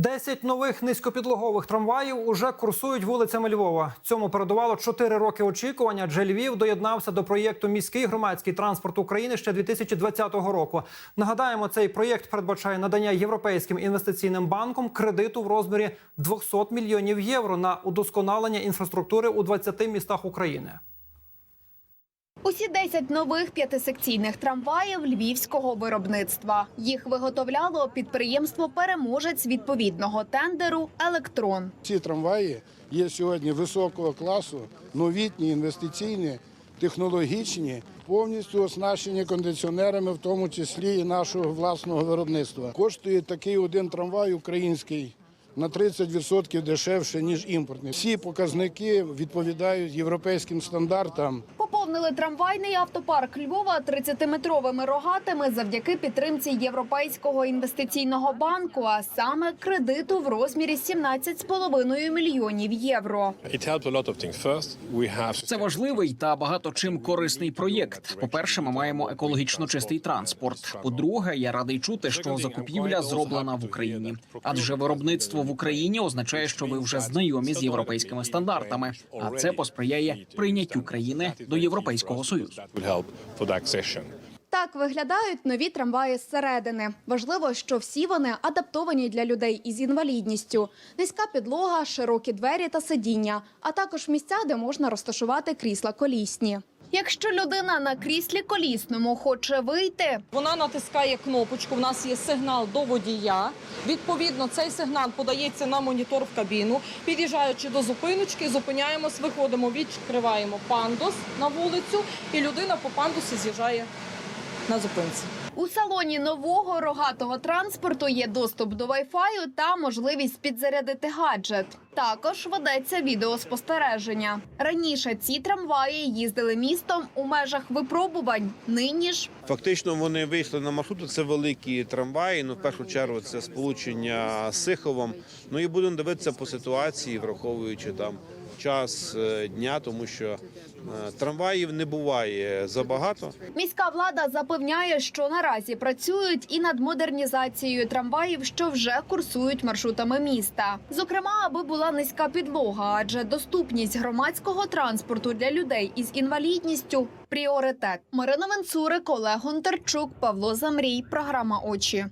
Десять нових низькопідлогових трамваїв уже курсують вулицями Львова. Цьому передувало чотири роки очікування. Адже Львів доєднався до проєкту Міський громадський транспорт України ще 2020 року. Нагадаємо, цей проєкт передбачає надання європейським інвестиційним банком кредиту в розмірі 200 мільйонів євро на удосконалення інфраструктури у 20 містах України. Усі 10 нових п'ятисекційних трамваїв львівського виробництва. Їх виготовляло підприємство Переможець відповідного тендеру Електрон. Ці трамваї є сьогодні високого класу, новітні, інвестиційні, технологічні, повністю оснащені кондиціонерами, в тому числі і нашого власного виробництва. Коштує такий один трамвай український на 30% дешевше ніж імпортний. Всі показники відповідають європейським стандартам. Поповнили трамвайний автопарк Львова 30-метровими рогатими завдяки підтримці Європейського інвестиційного банку, а саме кредиту в розмірі 17,5 мільйонів євро. Це важливий та багато чим корисний проєкт. По-перше, ми маємо екологічно чистий транспорт. По-друге, я радий чути, що закупівля зроблена в Україні, адже виробництво в Україні означає, що ви вже знайомі з європейськими стандартами. А це посприяє прийняттю країни до європейського союзу. Так виглядають нові трамваї зсередини. Важливо, що всі вони адаптовані для людей із інвалідністю. Низька підлога, широкі двері та сидіння, а також місця, де можна розташувати крісла колісні. Якщо людина на кріслі колісному хоче вийти, Вона натискає кнопочку. В нас є сигнал до водія. Відповідно, цей сигнал подається на монітор в кабіну. Під'їжджаючи до зупиночки, зупиняємось, виходимо, відкриваємо пандус на вулицю, і людина по пандусі з'їжджає на зупинці. у салоні нового рогатого транспорту є доступ до Wi-Fi та можливість підзарядити гаджет. Також ведеться відеоспостереження. Раніше ці трамваї їздили містом у межах випробувань. Нині ж Фактично вони вийшли на маршрути. Це великі трамваї. Ну, в першу чергу, це сполучення з Сиховом. Ну і будемо дивитися по ситуації, враховуючи там час е, дня, тому що е, трамваїв не буває забагато. Міська влада запевняє, що наразі працюють і над модернізацією трамваїв, що вже курсують маршрутами міста. Зокрема, аби була низька підлога, адже доступність громадського транспорту для людей із інвалідністю пріоритет. Марина Венцурик, Олег Гонтарчук, Павло Замрій. Програма очі.